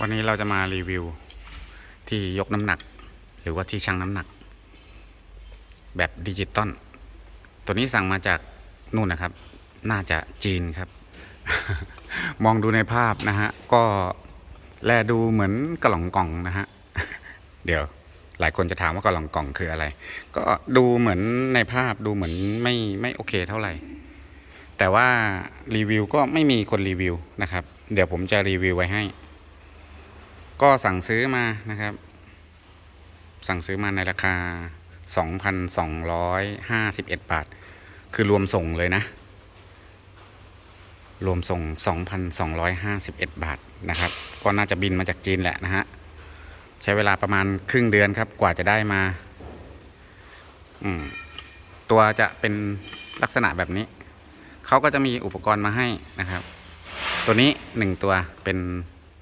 วันนี้เราจะมารีวิว ที่ยกน้ำหนัก หรือว่าที่ชั่งน้ำหนัก แบบดิจิตอลตัวนี้สั่งมาจากนู่นนะครับ น่าจะจีนครับ มองดูในภาพนะฮะ ก็แลดูเหมือนกระหล่องกล่องนะฮะ เดี๋ยวหลายคนจะถามว่ากระหล่องกล่องคืออะไร ก็ดูเหมือนในภาพดูเหมือนไม่ไม่โอเคเท่าไหร่ แต่ว่ารีวิวก็ไม่มีคนรีวิวนะครับ เดี๋ยวผมจะรีวิวไว้ให้ ก็สั่งซื้อมานะครับ สั่งซื้อมาในราคา 2,251 บาท คือรวมส่งเลยนะ รวมส่ง 2,251 บาทนะครับ ก็น่าจะบินมาจากจีนแหละนะฮะ ใช้เวลาประมาณครึ่งเดือนครับ กว่าจะได้มา อืม ตัวจะเป็นลักษณะแบบนี้ เขาก็จะมีอุปกรณ์มาให้นะครับ ตัวนี้หนึ่งตัวเป็น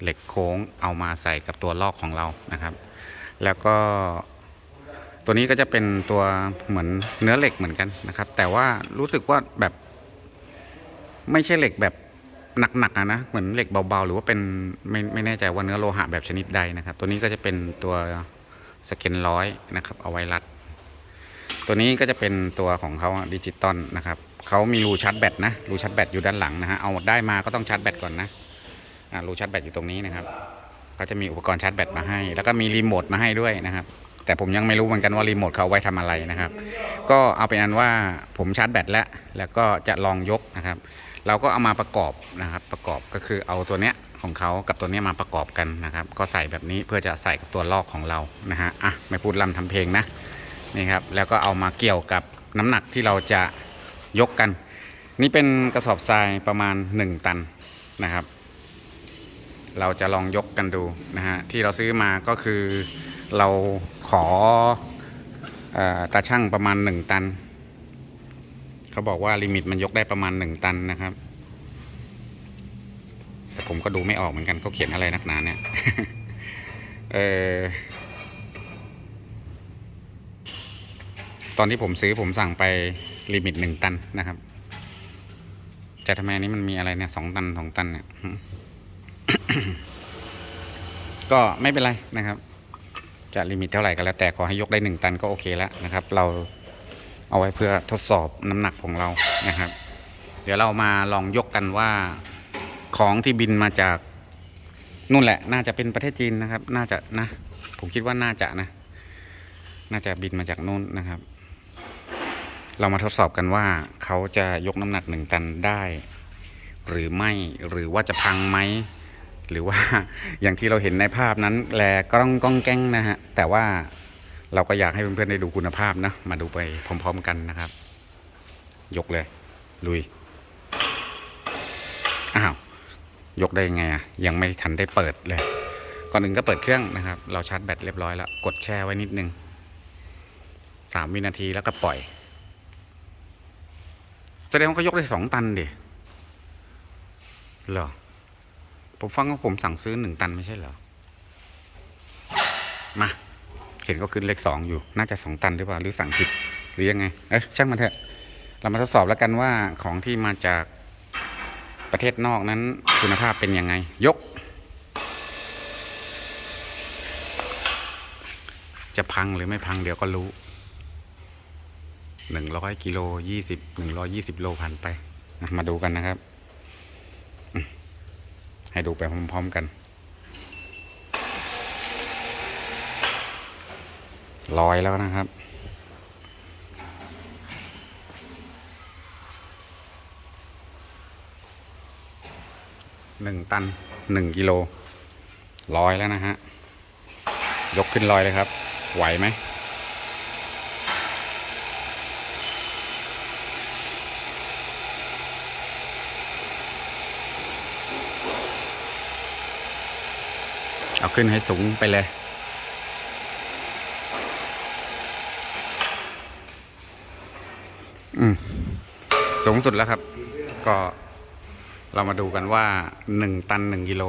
เหล็กโค้งเอามาใส่กับตัวลอกของเรานะครับ แล้วก็ตัวนี้ก็จะเป็นตัวเหมือนเนื้อเหล็กเหมือนกันนะครับ แต่ว่ารู้สึกว่าแบบ ไม่ใช่เหล็กแบบหนักๆอะนะเหมือนเหล็กเบาๆ หรือว่าเป็นไม่ไม่แน่ใจว่าเนื้อโลหะแบบชนิดใดนะครับ ตัวนี้ก็จะเป็นตัวสเกนร้อยนะครับเอาไว้รัด ตัวนี้ก็จะเป็นตัวของเขาดิจิตอลนะครับเขามีรูชาร์จแบตนะรูชาร์จแบตอยู่ด้านหลังนะฮะเอาได้มาก็ต้องชาร์จแบตก่อนนะ รูชาร์จแบตอยู่ตรงนี้นะครับ ก็จะมีอุปกรณ์ชาร์จแบตมาให้ แล้วก็มีรีโมทมาให้ด้วยนะครับ แต่ผมยังไม่รู้เหมือนกันว่ารีโมทเขาไว้ทำอะไรนะครับ ก็เอาเป็นอันว่าผมชาร์จแบตแล้ว แล้วก็จะลองยกนะครับ เราก็เอามาประกอบนะครับ ประกอบก็คือเอาตัวเนี้ยของเขากับตัวเนี้ยมาประกอบกันนะครับ ก็ใส่แบบนี้เพื่อจะใส่กับตัวลอกของเรานะฮะอะไม่พูดลำทำเพลงนะนี่ครับแล้วก็เอามาเกี่ยวกับน้ำหนักที่เราจะยกกัน นี่เป็นกระสอบทรายประมาณ 1 ตันนะครับ เราจะลองยกกันดูนะฮะที่เราซื้อมาก็คือเราขอออตาช่างประมาณ 1 ตัน เขาบอกว่าลิมิตมันยกได้ประมาณ 1 ตันนะครับ แต่ผมก็ดูไม่ออกเหมือนกันเขาเขียนอะไรนักหนาเนี่ยเออตอนที่ผมซื้อผมสั่งไปลิมิตหนึ่งตันนะครับ แต่ทำไมนนี้มันมีอะไรเนี่ยสองตันสองตันเนี่ย ก็ไม่เป็นไรนะครับ จะลิมิตเท่าไหร่ก็แล้ว แต่ขอให้ยกได้หนึ่งตันก็โอเคแล้วนะครับ เราเอาไว้เพื่อทดสอบน้ำหนักของเรานะครับ เดี๋ยวเรามาลองยกกันว่าของที่บินมาจากนู่นแหละ น่าจะเป็นประเทศจีนนะครับ น่าจะนะ ผมคิดว่าน่าจะนะ น่าจะบินมาจากนู่นนะครับ เรามาทดสอบกันว่าเขาจะยกน้ำหนักหนึ่งตันได้ หรือไม่หรือว่าจะพังไหม หรือว่าอย่างที่เราเห็นในภาพนั้นแลกล้องก้องแก้งนะฮะ แต่ว่าเราก็อยากให้เพื่อนๆได้ดูคุณภาพนะ มาดูไปพร้อม ๆ กันนะครับ ยกเลย ลุย อ้าว ยกได้ยังไงอะ ยังไม่ทันได้เปิดเลย ก่อนอื่นก็เปิดเครื่องนะครับ เราชาร์จแบตเรียบร้อยแล้ว กดแช่ไว้นิดนึงสามวินาทีแล้วก็ปล่อยแสดงว่าเขายกได้สองตันดิเหรอ ผมฟังว่าผมสั่งซื้อหนึ่งตันไม่ใช่เหรอ มา เห็นก็ขึ้นเลขสองอยู่ น่าจะสองตันหรือเปล่า หรือสั่งผิดหรือยังไง เอ้ยช่างมันเถอะ เรามาทดสอบแล้วกันว่าของที่มาจากประเทศนอกนั้นคุณภาพเป็นยังไง ยก จะพังหรือไม่พังเดี๋ยวก็รู้หนึ่งร้อยกิโลยี่สิบหนึ่งร้อยี่สิบโลผ่านไป มาดูกันนะครับ ให้ดูไปพร้อมๆกัน ลอยแล้วนะครับหนึ่งตันหนึ่งกิโลลอยแล้วนะฮะ ยกขึ้นลอยเลยครับ ไหวไหม เอาขึ้นให้สูงไปเลย อืมสูงสุดแล้วครับ ก็เรามาดูกันว่าหนึ่งตันหนึ่งกิโล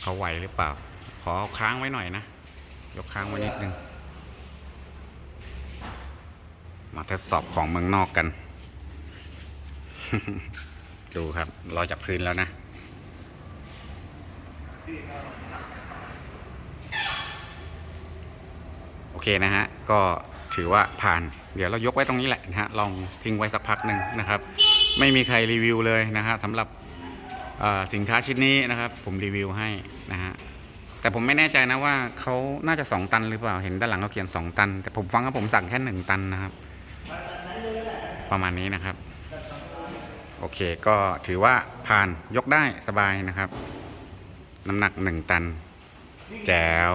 เขาไหวหรือเปล่า ขอค้างไว้หน่อยนะ ยกค้างไว้นิดนึง มาทดสอบของเมืองนอกกัน ดูครับลอจากพื้นแล้วนะ โอเคนะฮะ ก็ถือว่าผ่าน เดี๋ยวเรายกไว้ตรงนี้แหละนะฮะ ลองทิ้งไว้สักพักหนึ่งนะครับ ไม่มีใครรีวิวเลยนะฮะสำหรับสินค้าชิ้นนี้นะครับ ผมรีวิวให้นะฮะ แต่ผมไม่แน่ใจนะว่าเขาน่าจะ 2 ตันหรือเปล่า เห็นด้านหลังเขาเขียน 2 ตัน แต่ผมฟังว่าผมสั่งแค่ 1 ตันนะครับ ประมาณนี้นะครับ โอเค ก็ถือว่าผ่านยกได้สบายนะครับ น้ำหนักหนึ่งตัน แจ๋ว